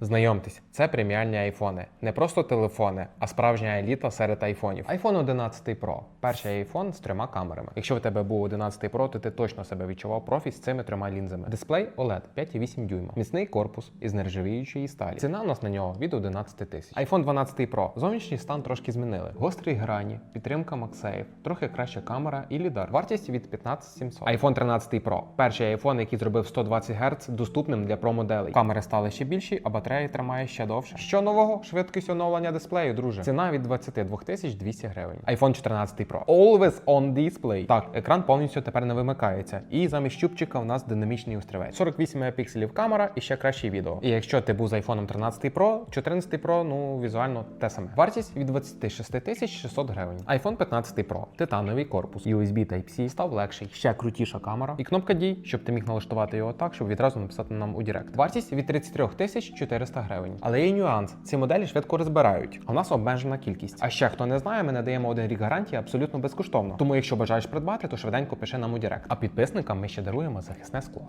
Знайомтесь, це преміальні айфони. Не просто телефони, а справжня еліта серед айфонів. iPhone 11 Pro. Перший айфон з трьома камерами. Якщо в тебе був 11 Pro, то ти точно себе відчував профі з цими трьома лінзами. Дисплей OLED 5,8 дюйма. Міцний корпус із нержавіючої сталі. Ціна у нас на нього від 11 тисяч. iPhone 12 Pro. Зовнішній стан трошки змінили. Гострі грані, підтримка MagSafe, трохи краща камера і лідар. Вартість від 15700. iPhone 13 Pro. Перший iPhone, який зробив 120 Гц доступним для про-моделей. Камери стали ще більші, а батарея тримає ще довше. Що нового? Швидкість оновлення дисплею, друже. Ціна від 22 200 гривень. iPhone 14 Pro. Always on display. Так, екран повністю тепер не вимикається. І замість щупчика у нас динамічний острівець. 48 мегапікселів камера і ще краще відео. І якщо ти був з iPhone 13 Pro, 14 Pro, ну візуально те саме. Вартість від 26 тисяч 600 гривень. iPhone 15 Pro. Титановий корпус. USB Type-C став легший. Ще крутіша камера. І кнопка дій, щоб ти міг налаштувати його так, щоб відразу написати нам у Директ. Вартість від 33 тисяч 400 гривень. Але є нюанс: ці моделі швидко розбирають. А у нас обмежена кількість. А ще хто не знає, ми надаємо один рік гарантії абсолютно безкоштовно. Тому, якщо бажаєш придбати, то швиденько пиши нам у Директ. А підписникам ми ще даруємо захисне скло.